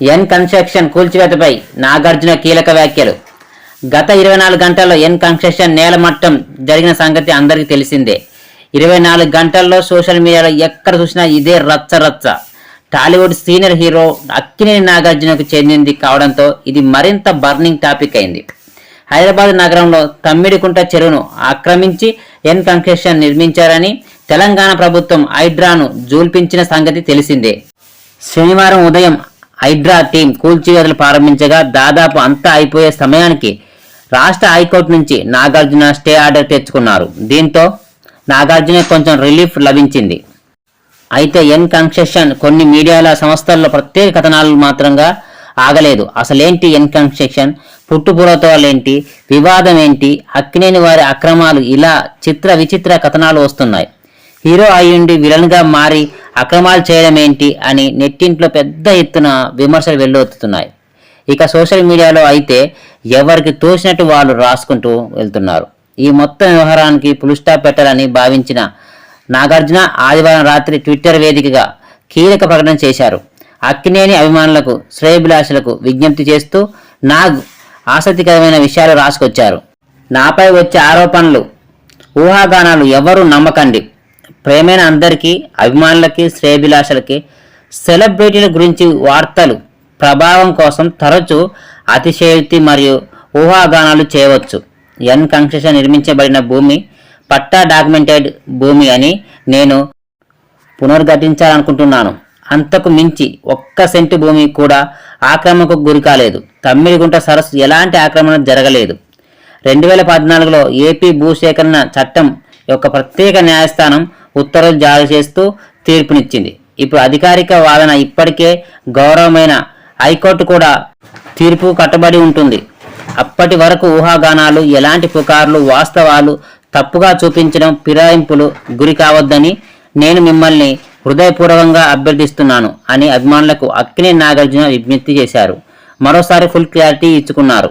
ఎన్ construction కూల్చివేతపై Nagarjuna కీలక వ్యాఖ్యలు. గత ఇరవై నాలుగు గంటల్లో ఎన్ కన్స్ట్రక్షన్ నేలమట్టం జరిగిన సంగతి అందరికీ తెలిసిందే. ఇరవై నాలుగు గంటల్లో సోషల్ మీడియాలో ఎక్కడ చూసినా ఇదే రచ్చ రచ్చ. టాలీవుడ్ సీనియర్ హీరో అక్కినేని నాగార్జునకు చెందింది కావడంతో ఇది మరింత బర్నింగ్ టాపిక్ అయింది. హైదరాబాద్ నగరంలో తమ్మిడికుంట చెరువును ఆక్రమించి ఎన్ కన్స్ట్రక్షన్ నిర్మించారని తెలంగాణ ప్రభుత్వం హైడ్రాను జూల్పించిన సంగతి తెలిసిందే. శనివారం ఉదయం హైడ్రా టీం కూల్చివేతలు ప్రారంభించగా దాదాపు అంతా అయిపోయే సమయానికి రాష్ట్ర హైకోర్టు నుంచి నాగార్జున స్టే ఆర్డర్ తెచ్చుకున్నారు. దీంతో నాగార్జున కొంచెం రిలీఫ్ లభించింది. అయితే ఎన్ కన్స్ట్రక్షన్ కొన్ని మీడియాల సంస్థల్లో ప్రత్యేక కథనాలు మాత్రంగా ఆగలేదు. అసలేంటి ఎన్ కన్స్ట్రక్షన్? పుట్టుపురతోలేంటి? వివాదం ఏంటి అక్కినేని వారి అక్రమాలు ఇలా చిత్ర విచిత్ర కథనాలు వస్తున్నాయి. హీరో అయ్యుండి విలన్గా మారి అక్రమాలు చేయడం ఏంటి అని నెట్టింట్లో పెద్ద ఎత్తున విమర్శలు వెల్లువెత్తుతున్నాయి ఇక సోషల్ మీడియాలో అయితే ఎవరికి తోచినట్టు వాళ్ళు రాసుకుంటూ వెళ్తున్నారు. ఈ మొత్తం వ్యవహారానికి పులుస్టాప్ పెట్టాలని భావించిన నాగార్జున ఆదివారం రాత్రి ట్విట్టర్ వేదికగా కీలక ప్రకటన చేశారు. అక్కినేని అభిమానులకు శ్రేయభిలాషులకు విజ్ఞప్తి చేస్తూ నాగ్ ఆసక్తికరమైన విషయాలు రాసుకొచ్చారు. నాపై వచ్చే ఆరోపణలు ఊహాగానాలు ఎవరూ నమ్మకండి. ప్రేమైన అందరికీ అభిమానులకి శ్రేయభిలాషలకి సెలబ్రిటీల గురించి వార్తలు ప్రభావం కోసం తరచూ అతిశయోక్తి మరియు ఊహాగానాలు చేయవచ్చు. ఎన్ కన్స్ట్రక్షన్ నిర్మించబడిన భూమి పట్టా డాక్యుమెంటెడ్ భూమి అని నేను పునర్ఘటించాలనుకుంటున్నాను. అంతకు మించి ఒక్క సెంటు భూమి కూడా ఆక్రమణకు గురి కాలేదు. తమ్మిడిగుంట సరస్సు ఎలాంటి ఆక్రమణ జరగలేదు. రెండు వేల పద్నాలుగులో ఏపీ భూసేకరణ చట్టం యొక్క ప్రత్యేక న్యాయస్థానం ఉత్తర్వులు జారీ చేస్తూ తీర్పునిచ్చింది. ఇప్పుడు అధికారిక వాదన ఇప్పటికే గౌరవమైన హైకోర్టు కూడా తీర్పు కట్టబడి ఉంటుంది. అప్పటి వరకు ఊహాగానాలు ఎలాంటి పుకార్లు వాస్తవాలు తప్పుగా చూపించడం ఫిరాయింపులు గురి కావద్దని నేను మిమ్మల్ని హృదయపూర్వకంగా అభ్యర్థిస్తున్నాను అని అభిమానులకు అక్కినే నాగార్జున విజ్ఞప్తి చేశారు. మరోసారి ఫుల్ క్లారిటీ ఇచ్చుకున్నారు.